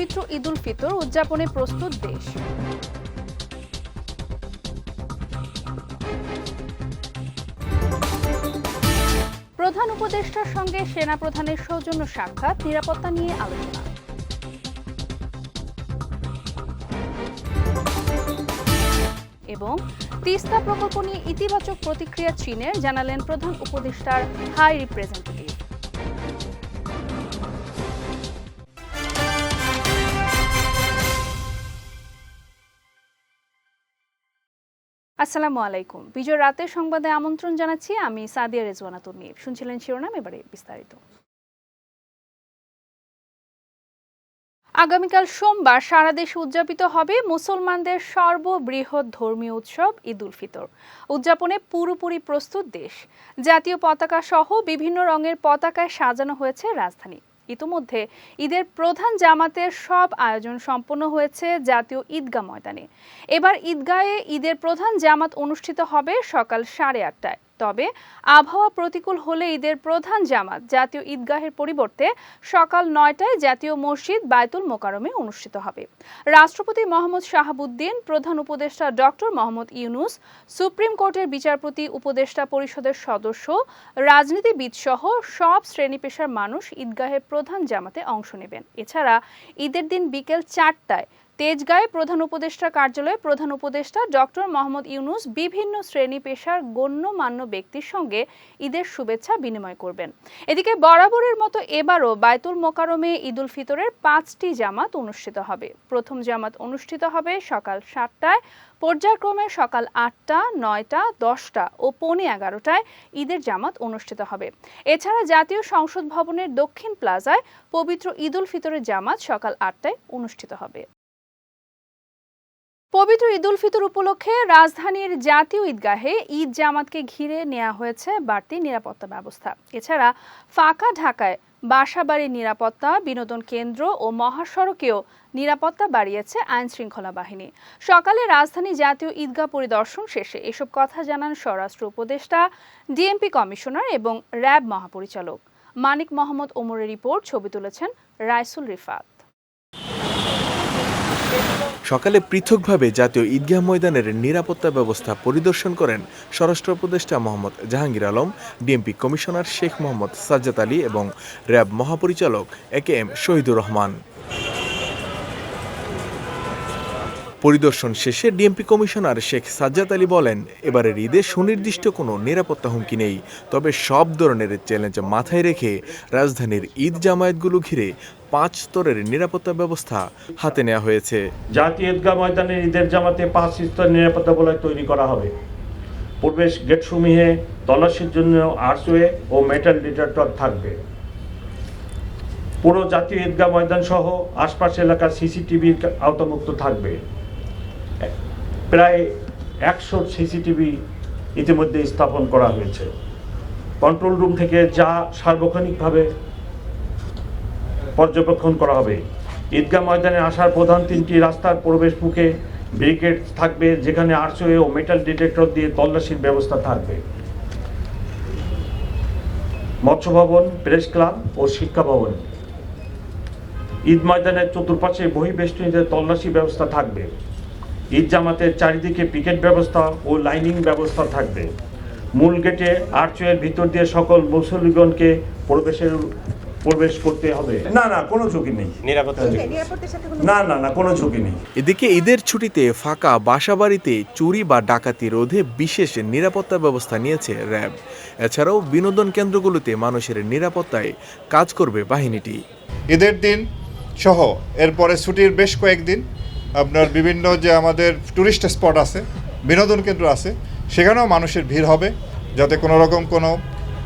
পবিত্র ঈদুল ফিতর উদযাপনে প্রস্তুত দেশ। প্রধান উপদেষ্টার সঙ্গে সেনাপ্রধানের সৌজন্য সাক্ষাৎ, নিরাপত্তা নিয়ে আলোচনা। এবং তিস্তা প্রকল্প নিয়ে ইতিবাচক প্রতিক্রিয়া চীনের, জানালেন প্রধান উপদেষ্টার হাই রিপ্রেজেন্টেটিভ। আসসালামু আলাইকুম। বিজয় রাতের সংবাদে আমন্ত্রণ জানাচ্ছি আমি সাদিয়া রেজওয়ানা তুর্নির শুনছিলেন শিরোনাম, এবারে বিস্তারিত। আগামীকাল সোমবার সারা দেশে উদযাপিত হবে মুসলমানদের সর্ববৃহৎ ধর্মীয় উৎসব ঈদ উল ফিতর। উদযাপনে পুরোপুরি প্রস্তুত দেশ। জাতীয় পতাকা সহ বিভিন্ন রঙের পতাকায় সাজানো হয়েছে রাজধানী। ইতোমধ্যে ঈদের প্রধান জামাতের সব আয়োজন সম্পন্ন হয়েছে জাতীয় ঈদগাহ ময়দানে। এবার ঈদগাহে ঈদের প্রধান জামাত অনুষ্ঠিত হবে সকাল সাড়ে আটটায়। তবে আবহাওয়া প্রতিকূল হলে ঈদের প্রধান জামাত জাতীয় ঈদগাহের পরিবর্তে সকাল নয়টায় জাতীয় মসজিদ বায়তুল মোকারমে অনুষ্ঠিত হবে। রাষ্ট্রপতি মোহাম্মদ শাহাবুদ্দিন, প্রধান উপদেষ্টা ডক্টর মোহাম্মদ ইউনুস, সুপ্রিম কোর্টের বিচারপতি উপদেষ্টা পরিষদের সদস্য, রাজনীতিবিদ সহ সব শ্রেণি পেশার মানুষ ঈদগাহের প্রধান জামাতে অংশ নেবেন। এছাড়া ঈদের দিন বিকেল চারটায় তেজগাঁয়ে প্রধান উপদেষ্টা কার্যালয়ে প্রধান উপদেষ্টা ডক্টর মোহাম্মদ ইউনুস বিভিন্ন শ্রেণি পেশার গণ্যমান্য ব্যক্তির সঙ্গে ঈদের শুভেচ্ছা বিনিময় করবেন। এদিকে বরাবরের মতো এবারও বায়তুল মোকারমে ঈদুল ফিতরের পাঁচটি জামাত অনুষ্ঠিত হবে। প্রথম জামাত অনুষ্ঠিত হবে সকাল সাতটায়, পর্যায়ক্রমে সকাল আটটা, নয়টা, দশটা ও পৌনে এগারোটায় ঈদের জামাত অনুষ্ঠিত হবে। এছাড়া জাতীয় সংসদ ভবনের দক্ষিণ প্লাজায় পবিত্র ঈদুল ফিতরের জামাত সকাল আটটায় অনুষ্ঠিত হবে। পবিত্র ঈদুল ফিতর উপলক্ষে রাজধানীর জাতীয় ঈদগাহে ঈদ জামাতকে ঘিরে নেওয়া হয়েছে বাড়তি নিরাপত্তা ব্যবস্থা। এছাড়া ফাঁকা ঢাকায় বাসাবাড়ির নিরাপত্তা, বিনোদন কেন্দ্র ও মহাসড়কেও নিরাপত্তা বাড়িয়েছে আইন শৃঙ্খলা বাহিনী। সকালে রাজধানী জাতীয় ঈদগাহ পরিদর্শন শেষে এসব কথা জানান স্বরাষ্ট্র উপদেষ্টা, ডিএমপি কমিশনার এবং র্যাব মহাপরিচালক। মানিক মোহাম্মদ ওমরের রিপোর্ট, ছবি তুলেছেন রাইসুল রিফাত। সকালে পৃথকভাবে জাতীয় ঈদগাহ ময়দানের নিরাপত্তা ব্যবস্থা পরিদর্শন করেন স্বরাষ্ট্র উপদেষ্টা মোহাম্মদ জাহাঙ্গীর আলম ডিএমপি কমিশনার শেখ মোহাম্মদ সাজ্জাদ আলী এবং র্যাব মহাপরিচালক A K M Shahidur Rahman. পরিদর্শন শেষে ডিএমপি কমিশনার শেখ সাজ্জাদ আলী বলেন, এবারের ঈদে সুনির্দিষ্ট কোনো নিরাপত্তা হুমকি নেই। তবে সব ধরনের চ্যালেঞ্জ মাথায় রেখে রাজধানীর ঈদ জামায়াতগুলো ঘিরে পাঁচ স্তরের নিরাপত্তা ব্যবস্থা হাতে নেওয়া হয়েছে। জাতীয় ঈদগাহ ময়দানে ঈদের জামাতে পাঁচ স্তর নিরাপত্তা বলয় তৈরি করা হবে। প্রবেশ গেটসমূহে তল্লাশির জন্য আর্সওয়ে ও মেটাল ডিটেক্টর থাকবে। পুরো জাতীয় ঈদগাহ ময়দান সহ আশপাশ এলাকা সিসিটিভির আওতামুক্ত থাকবে। প্রায় একশো সিসিটিভি ইতিমধ্যে স্থাপন করা হয়েছে। কন্ট্রোল রুম থেকে যা সার্বক্ষণিকভাবে পর্যবেক্ষণ করা হবে। ঈদগাহ ময়দানে আসার প্রধান তিনটি রাস্তার প্রবেশ মুখে ব্যারিকেড থাকবে, যেখানে আর্চওয়ে ও মেটাল ডিটেক্টর দিয়ে তল্লাশির ব্যবস্থা থাকবে। মৎস্য ভবন প্রেস ক্লাব ও শিক্ষা ভবন। ঈদ ময়দানের চতুর্পাশে বহিবেষ্টনীতে তল্লাশি ব্যবস্থা থাকবে। ঈদ জামাতের চারিদিকে পিকেট ব্যবস্থা ও লাইনিং ব্যবস্থা থাকবে। মূল গেটে আর্চওয়ের ভিতর দিয়ে সকল মুসলিগণকে প্রবেশের প্রবেশ করতে হবে। না না কোনো ঝুঁকি নেই। নিরাপত্তা না না না কোনো ঝুঁকি নেই। এদিকে ঈদের ছুটিতে ফাঁকা বাসাবাড়িতে চুরি বা ডাকাতি রোধে বিশেষ নিরাপত্তা ব্যবস্থা নিয়েছে র্যাব। এছাড়াও বিনোদন কেন্দ্রগুলোতে মানুষের নিরাপত্তায় কাজ করবে বাহিনীটি। ঈদের দিন সহ এরপরে ছুটির বেশ কয়েকদিন আপনার বিভিন্ন যে আমাদের টুরিস্ট স্পট আছে, বিনোদন কেন্দ্র আছে, সেখানেও মানুষের ভিড় হবে, যাতে কোনো রকম কোনো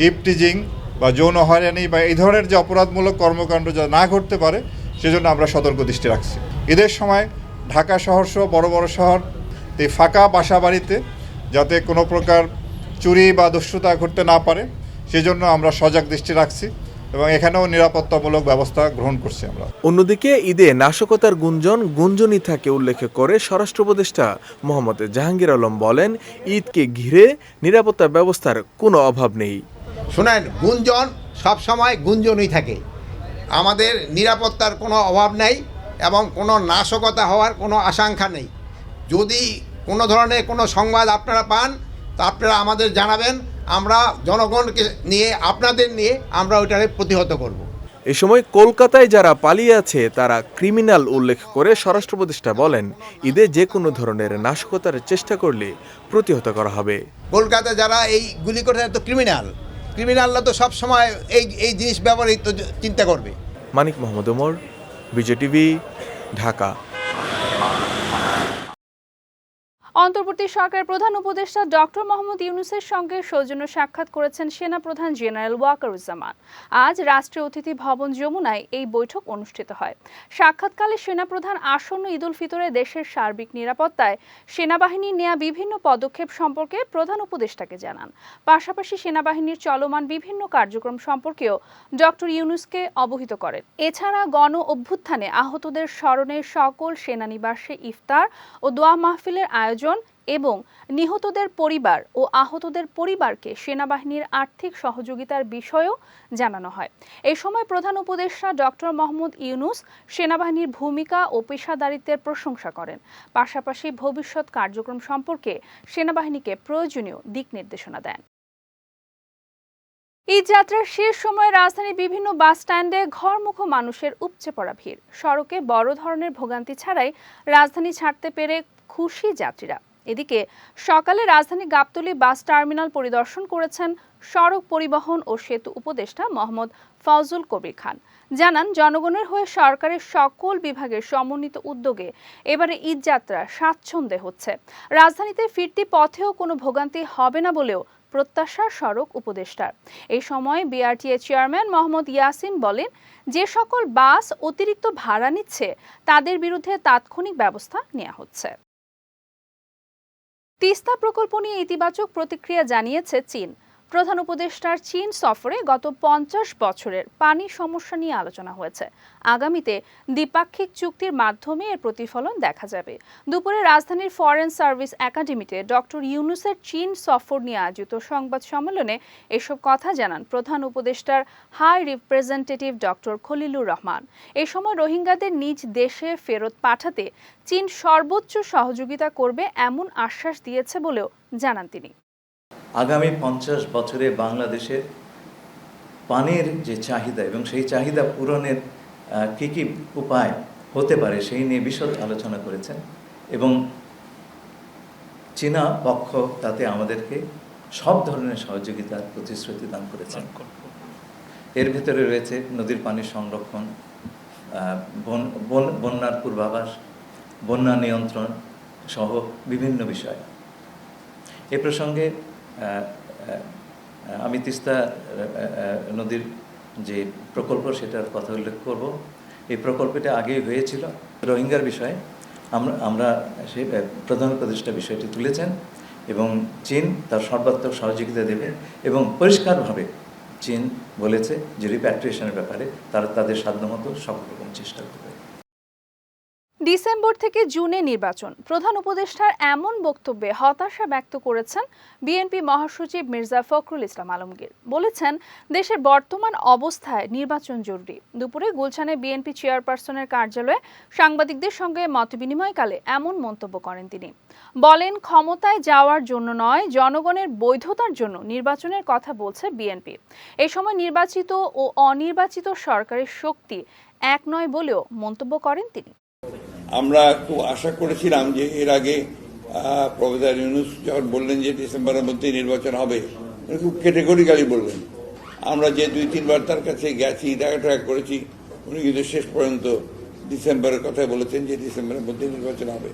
ইপটিজিং বা যৌন হয়রানি বা এই ধরনের যে অপরাধমূলক কর্মকাণ্ড যা না ঘটতে পারে, সেজন্য আমরা সতর্ক দৃষ্টি রাখছি। ঈদের সময় ঢাকা শহর সহ বড় বড় শহর, এই ফাঁকা বাসা বাড়িতে যাতে কোনো প্রকার চুরি বা দস্যুতা ঘটতে না পারে, সেজন্য আমরা সজাগ দৃষ্টি রাখছি। এবং এখানেও নিরাপত্তামূলক ব্যবস্থা গ্রহণ করছি আমরা। অন্যদিকে ঈদে নাশকতার গুঞ্জন গুঞ্জনই থাকে উল্লেখ করে স্বরাষ্ট্র উপদেষ্টা মোহাম্মদ জাহাঙ্গীর আলম বলেন ঈদকে ঘিরে নিরাপত্তা ব্যবস্থার কোনো অভাব নেই। শোনেন গুঞ্জন সবসময় গুঞ্জনই থাকে। আমাদের নিরাপত্তার কোনো অভাব নেই এবং কোনো নাশকতা হওয়ার কোনো আশঙ্কা নেই। যদি কোনো ধরনের কোনো সংবাদ আপনারা পান তা আপনারা আমাদের জানাবেন। আমরা জনগণকে নিয়ে আপনাদের নিয়ে আমরা ওইটাকে প্রতিহত করব। এ সময় কলকাতায় যারা পালিয়ে আছে তারা ক্রিমিনাল উল্লেখ করে স্বরাষ্ট্র উপদেষ্টা বলেন ঈদে যে কোনো ধরনের নাশকতার চেষ্টা করলে প্রতিহত করা হবে। কলকাতা যারা এই গুলি করে তো ক্রিমিনাল। ক্রিমিনালরা তো সব সময় এই এই জিনিস ব্যবহৃত চিন্তা করবে। মানিক মোহাম্মদ ওমর বিজয় টিভি ঢাকা। অন্তর্বর্তী সরকারের প্রধান উপদেষ্টা ডক্টর মোহাম্মদ ইউনুসের সঙ্গে সৌজন্য সাক্ষাৎ করেছেন সেনাপ্রধান জেনারেল ওয়াকারুজ্জামান। আজ রাষ্ট্রীয় অতিথি ভবন যমুনায় এই বৈঠক অনুষ্ঠিত হয়। সাক্ষাৎকালে সেনাপ্রধান আসন্ন ঈদুল ফিতরে দেশের সার্বিক নিরাপত্তায় সেনাবাহিনীর নেয়া বিভিন্ন পদক্ষেপ সম্পর্কে প্রধান উপদেষ্টাকে জানান। পাশাপাশি সেনাবাহিনীর চলমান বিভিন্ন কার্যক্রম সম্পর্কেও ডক্টর ইউনুসকে অবহিত করেন। এছাড়া গণ অভ্যুত্থানে আহতদের স্মরণে সকল সেনানিবাসে ইফতার ও দোয়া মাহফিলের আয়োজন এবং নিহতদের পরিবার ও আহতদের পরিবারকে সেনাবাহিনীর আর্থিক সহযোগিতার বিষয়েও জানানো হয়। এই সময় প্রধান উপদেষ্টা ডক্টর মোহাম্মদ ইউনুস সেনাবাহিনীর ভূমিকা ও পেশাদারিত্বের প্রশংসা করেন। পাশাপাশি ভবিষ্যৎ কার্যক্রম সম্পর্কে সেনাবাহিনীকে প্রয়োজনীয় দিক নির্দেশনা দেন। ঈদ যাত্রার শেষ সময়ে রাজধানীর বিভিন্ন বাস স্ট্যান্ডে ঘরমুখ মানুষের উপচে পড়া ভিড়। সড়কে বড় ধরনের ভোগান্তি ছাড়াই রাজধানী ছাড়তে পেরে খুশি যাত্রীরা। এদিকে সকালে রাজধানী গাবতলী বাস টার্মিনাল পরিদর্শন করেছেন সড়ক পরিবহন ও সেতু উপদেষ্টা মোহাম্মদ ফজল কবির খান। জানান, জনগণের হয়ে সরকারের সকল বিভাগের সমন্বিত উদ্যোগে এবারে ঈদ যাত্রা স্বাচ্ছন্দ্যে হচ্ছে। রাজধানীতে ফিরতি পথেও কোনো ভোগান্তি হবে না বলেও প্রত্যাশা সড়ক উপদেষ্টার। এই সময় বিআরটিএ চেয়ারম্যান মোহাম্মদ ইয়াসিন বলেন, যে সকল বাস অতিরিক্ত ভাড়া নিচ্ছে, তাদের বিরুদ্ধে তাৎক্ষণিক ব্যবস্থা নেওয়া হচ্ছে। তিস্তা প্রকল্প নিয়ে ইতিবাচক প্রতিক্রিয়া জানিয়েছে চীন। প্রধান উপদেষ্টার চীন সফরে গত পঞ্চাশ বছরের পানি সমস্যা নিয়ে আলোচনা হয়েছে। আগামীতে দ্বিপাক্ষিক চুক্তির মাধ্যমে এর প্রতিফলন দেখা যাবে। দুপুরে রাজধানীর ফরেন সার্ভিস একাডেমিতে ডক্টর ইউনুসের চীন সফর নিয়ে আয়োজিত সংবাদ সম্মেলনে এসব কথা জানান প্রধান উপদেষ্টার high representative doctor Khalilur Rahman. এ সময় রোহিঙ্গাদের নিজ দেশে ফেরত পাঠাতে চীন সর্বোচ্চ সহযোগিতা করবে এমন আশ্বাস দিয়েছে বলেও জানান তিনি। আগামী পঞ্চাশ বছরে বাংলাদেশের পানির যে চাহিদা এবং সেই চাহিদা পূরণের কী কী উপায় হতে পারে সেই নিয়ে বিশদ আলোচনা করেছেন এবং চীনা পক্ষ তাতে আমাদেরকে সব ধরনের সহযোগিতার প্রতিশ্রুতি দান করেছেন। এর ভেতরে রয়েছে নদীর পানির সংরক্ষণ বন- বন- বন্যার পূর্বাভাস বন্যা নিয়ন্ত্রণ সহ বিভিন্ন বিষয়। এ প্রসঙ্গে আমি তিস্তা নদীর যে প্রকল্প সেটার কথা উল্লেখ করব। এই প্রকল্পটা আগেই হয়েছিল। রোহিঙ্গার বিষয়ে আমরা আমরা আহ, প্রধান উপদেষ্টা বিষয়টি তুলেছেন এবং চীন তার সর্বাত্মক সহযোগিতা দেবে এবং পরিষ্কারভাবে চীন বলেছে যে রিপ্যাট্রিয়েশনের ব্যাপারে তারা তাদের সাধ্যমতো সব রকম চেষ্টা করবে। ডিসেম্বর থেকে জুনে নির্বাচন। প্রধান উপদেষ্টার এমন বক্তব্যে হতাশা ব্যক্ত করেছেন বিএনপি মহাসচিব মির্জা ফখরুল ইসলাম আলমগীর। বলেছেন, দেশের বর্তমান অবস্থায় নির্বাচন জরুরি। দুপুরে গুলশানে বিএনপি চেয়ারপারসনের কার্যালয়ে সাংবাদিকদের সঙ্গে মতবিনিময়কালে এমন মন্তব্য করেন তিনি। বলেন, ক্ষমতায় যাওয়ার জন্য নয়, জনগণের বৈধতার জন্য নির্বাচনের কথা বলছে বিএনপি। এ সময় নির্বাচিত ও অনির্বাচিত সরকারের শক্তি এক নয় বলেও মন্তব্য করেন তিনি। আমরা একটু আশা করেছিলাম যে এর আগে প্রফেসর ইউনুস যখন বললেন যে ডিসেম্বরের মধ্যে নির্বাচন হবে খুব ক্যাটেগরিক্যালি বললেন। আমরা যে দুই, তিনবার তার কাছে গেছি, দেখা টাকা করেছি, উনি কিন্তু শেষ পর্যন্ত ডিসেম্বরের কথা বলেছেন যে ডিসেম্বরের মধ্যে নির্বাচন হবে।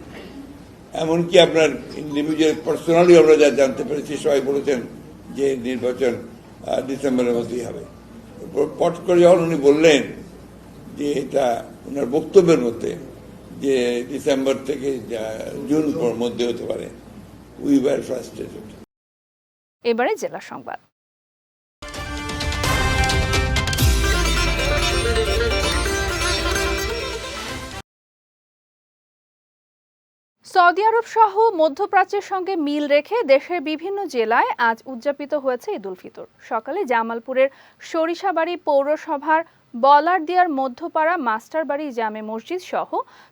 এমনকি আপনার ইন্ডিভিজুয়াল পার্সোনালি আমরা যা জানতে পেরেছি, সবাই বলেছেন যে নির্বাচন ডিসেম্বরের মধ্যেই হবে। পট করে যখন উনি বললেন যে এটা ওনার বক্তব্যের মধ্যে যে ডিসেম্বর থেকে জুন মধ্যে হতে পারে। উই ওয়ার ফ্রাস্ট্রেটেড এবারে জেলা সংবাদ। সৌদি আরব সহ মধ্যপ্রাচ্যের সঙ্গে মিল রেখে দেশের বিভিন্ন জেলায় আজ উদযাপিত হয়েছে ঈদুল ফিতর। সকালে জামালপুরের সরিষাবাড়ি পৌরসভার বলারদিয়ার মধ্যপাড়া মাস্টারবাড়ি জামে মসজিদ সহ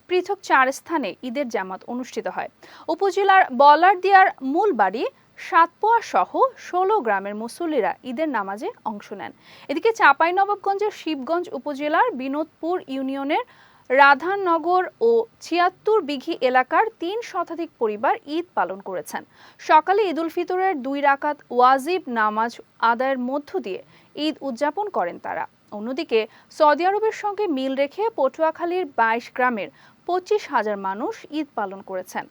পৃথক চার স্থানে ঈদের জামাত অনুষ্ঠিত হয়। উপজেলার বলারদিয়ার মূল বাড়ি সাতপোয়া সহ ষোলো গ্রামের মুসল্লিরা ঈদের নামাজে অংশ নেন। এদিকে চাঁপাইনবাবগঞ্জের শিবগঞ্জ উপজেলার বিনোদপুর ইউনিয়নের রাধানগর ও ছিয়াত্তর বিঘি এলাকার তিন শতাধিক পরিবার ঈদ পালন করেছেন। সকালে ঈদ উল ফিতরের দুই রাকাত ওয়াজিব নামাজ আদায়ের মধ্য দিয়ে ঈদ উদযাপন করেন তারা। অন্যদিকে সৌদি আরবের সঙ্গে মিল রেখে পটুয়াখালীর বাইশ গ্রামের পঁচিশ হাজার মানুষ ঈদ পালন করেছেন।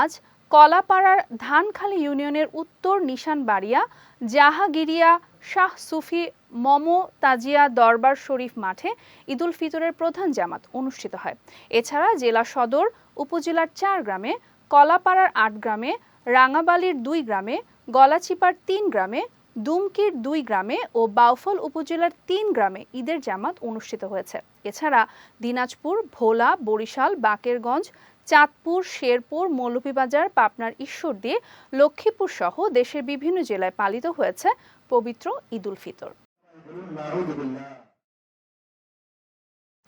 আজ কলাপাড়ার ধানখালী ইউনিয়নের উত্তর নিশানবাড়িয়া, জাহাগিরিয়া, শাহ সুফি মমো তাজিয়া দরবার শরীফ মাঠে ঈদুল ফিতরের প্রধান জামাত অনুষ্ঠিত হয়। এছাড়া জেলা সদর উপজেলার চার গ্রামে, কলাপাড়ার আট গ্রামে, রাঙাবালির দুই গ্রামে, গলাচিপার তিন গ্রামে, দুমকির দুই গ্রামে ও বাউফল উপজেলার তিন গ্রামে ঈদের জামাত অনুষ্ঠিত হয়েছে। এছাড়া দিনাজপুর, ভোলা, বরিশাল, বাকেরগঞ্জ চাঁদপুর, শেরপুর, মৌলভীবাজার, পাবনার ঈশ্বরদী, লক্ষ্মীপুর সহ দেশের বিভিন্ন জেলায় পালিত হয়েছে পবিত্র ঈদুল ফিতর।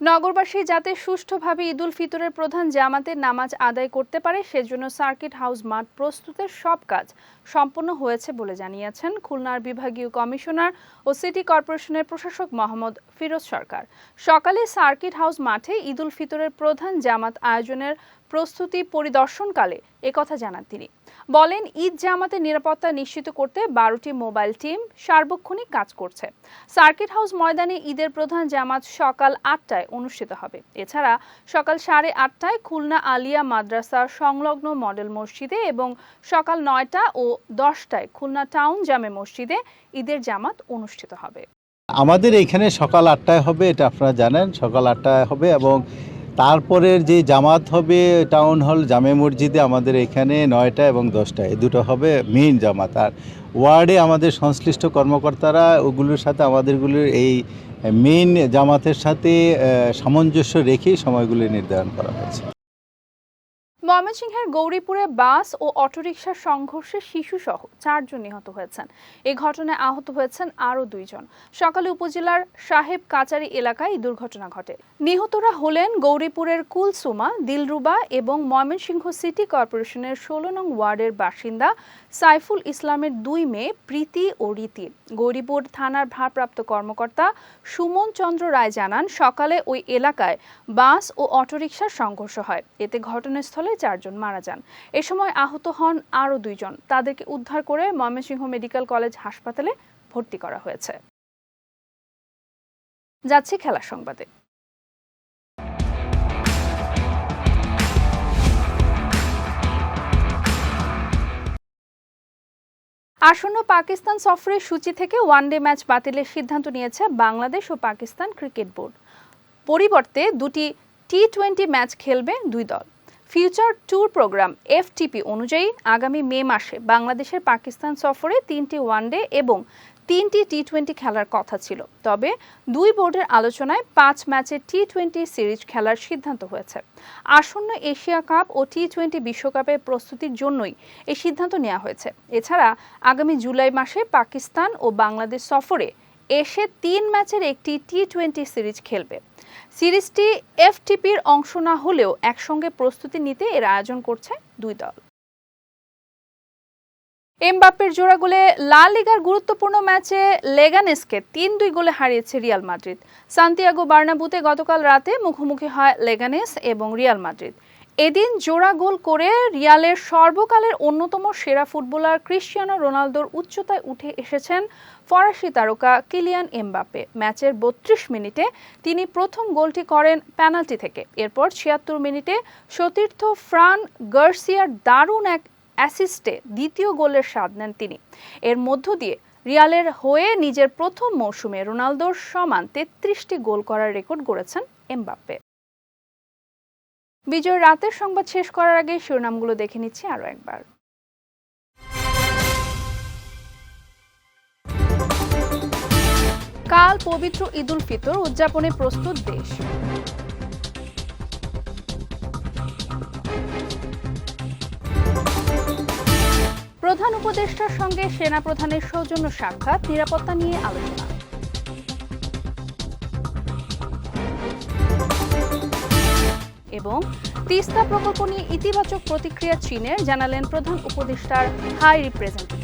নগরবাসী যাতে সুষ্ঠুভাবে ঈদুল ফিতরের প্রধান জামাতের নামাজ আদায় করতে পারে, সেজন্য সার্কিট হাউস মাঠ প্রস্তুতের সব কাজ সম্পন্ন হয়েছে বলে জানিয়েছেন খুলনার বিভাগীয় কমিশনার ও সিটি কর্পোরেশনের প্রশাসক মোহাম্মদ ফিরোজ সরকার। সকালে সার্কিট হাউস মাঠে ঈদুল ফিতরের প্রধান জামাত আয়োজনের প্রস্তুতি পরিদর্শনকালে একথা জানান তিনি। বলেন, ঈদ জামাতের নিরাপত্তা নিশ্চিত করতে বারোটি মোবাইল টিম সার্বক্ষণিক কাজ করছে। সার্কিট হাউস ময়দানে ঈদের প্রধান জামাত সকাল আটটায় অনুষ্ঠিত হবে। এছাড়া সকাল সাড়ে আটটায় খুলনা আলিয়া মাদ্রাসা সংলগ্ন মডেল মসজিদে এবং সকাল নয়টা ও দশটায় খুলনা টাউন জামে মসজিদে ঈদের জামাত অনুষ্ঠিত হবে। আমাদের এখানে সকাল আটটায় হবে, এটা আপনারা জানেন। সকাল আটটায় হবে এবং তারপরের যে জামাত হবে টাউন হল জামে মসজিদে আমাদের এখানে নয়টা এবং দশটা, এই দুটো হবে মেইন জামাত। আর ওয়ার্ডে আমাদের সংশ্লিষ্ট কর্মকর্তারা, ওগুলোর সাথে আমাদেরগুলোর এই মেইন জামাতের সাথে সামঞ্জস্য রেখেই সময়গুলি নির্ধারণ করা হয়েছে। ময়মনসিংহের গৌরীপুরে বাস ও অটোরিকশার সংঘর্ষে শিশুসহ চারজন নিহত হয়েছেন। এই ঘটনায় আহত হয়েছেন আরও দুইজন। সকালে উপজেলার সাহেব কাচারি এলাকায় দুর্ঘটনা ঘটে। নিহতরা হলেন গৌরীপুরের কুলসুমা, দিলরুবা এবং ময়মনসিংহ সিটি কর্পোরেশনের ষোলো নং ওয়ার্ডের বাসিন্দা সাইফুল ইসলামের দুই মেয়ে প্রীতি ও রীতি। গৌরীপুর থানার ভারপ্রাপ্ত কর্মকর্তা সুমন চন্দ্র রায় জানান, সকালে ওই এলাকায় বাস ও অটোরিকশার সংঘর্ষ হয়। এতে ঘটনাস্থলে চারজন মারা যান। এ সময় আহত হন আরও দুইজন। তাদেরকে উদ্ধার করে ময়মনসিংহ মেডিকেল কলেজ হাসপাতালে ভর্তি করা হয়েছে। যাচ্ছি খেলার সংবাদে। আসন্ন পাকিস্তান সফরের সূচি থেকে ওয়ানডে ম্যাচ বাতিলের সিদ্ধান্ত নিয়েছে বাংলাদেশ ও পাকিস্তান ক্রিকেট বোর্ড। পরিবর্তে দুটি টি টোয়েন্টি ম্যাচ খেলবে দুই দল। ফিউচার ট্যুর প্রোগ্রাম এফটিপি অনুযায়ী আগামী মে মাসে বাংলাদেশের পাকিস্তান সফরে তিনটি ওয়ানডে এবং তিনটি টি টোয়েন্টি খেলার কথা ছিল। তবে দুই বোর্ডের আলোচনায় পাঁচ ম্যাচের টি টোয়েন্টি সিরিজ খেলার সিদ্ধান্ত হয়েছে। আসন্ন এশিয়া কাপ ও টি টোয়েন্টি বিশ্বকাপের প্রস্তুতির জন্যই এই সিদ্ধান্ত নেওয়া হয়েছে। এছাড়া আগামী জুলাই মাসে পাকিস্তান ও বাংলাদেশ সফরে এসে তিন ম্যাচের একটি টি টোয়েন্টি সিরিজ খেলবে। সিরিজটি এফটিপির অংশ না হলেও একসঙ্গে প্রস্তুতি নিতে এর আয়োজন করছে দুই দল। এমবাপ্পের জোড়া গোলে লা লিগার গুরুত্বপূর্ণ ম্যাচে লেগানেসকে তিন দুই গোলে হারিয়েছে রিয়াল মাদ্রিদ। সান্তিয়াগো বার্নাবুতে গতকাল রাতে মুখোমুখি হয় লেগানেস এবং রিয়াল মাদ্রিদ। এদিন জোড়া গোল করে রিয়ালের সর্বকালের অন্যতম সেরা ফুটবলার ক্রিশ্চিয়ানো রোনালদোর উচ্চতায় উঠে এসেছেন ফরাসি তারকা কিলিয়ান এমবাপ্পে। ম্যাচের বত্রিশ মিনিটে তিনি প্রথম গোলটি করেন পেনাল্টি থেকে। এরপর ছিয়াত্তর মিনিটে সতীর্থ ফ্রান গার্সিয়ার দারুণ এক অ্যাসিস্টে দ্বিতীয় গোলের স্বাদ নেন তিনি। এর মধ্য দিয়ে রিয়ালের হয়ে নিজের প্রথম মৌসুমে রোনালদোর সমান তেত্রিশটি গোল করার রেকর্ড গড়েছেন এমবাপ্পে। বিজয় রাতের সংবাদ শেষ করার আগে শিরোনামগুলো দেখে নিচ্ছি আরও একবার। কাল পবিত্র ঈদুল ফিতর উদযাপনে প্রস্তুত দেশ। প্রধান উপদেষ্টার সঙ্গে সেনা প্রধানের সৌজন্য সাক্ষাৎ, নিরাপত্তা নিয়ে আলোচনা। এবং তিস্তা প্রকল্প নিয়ে ইতিবাচক প্রতিক্রিয়া চীনের, জানালেন প্রধান উপদেষ্টার হাই রিপ্রেজেন্টেটিভ।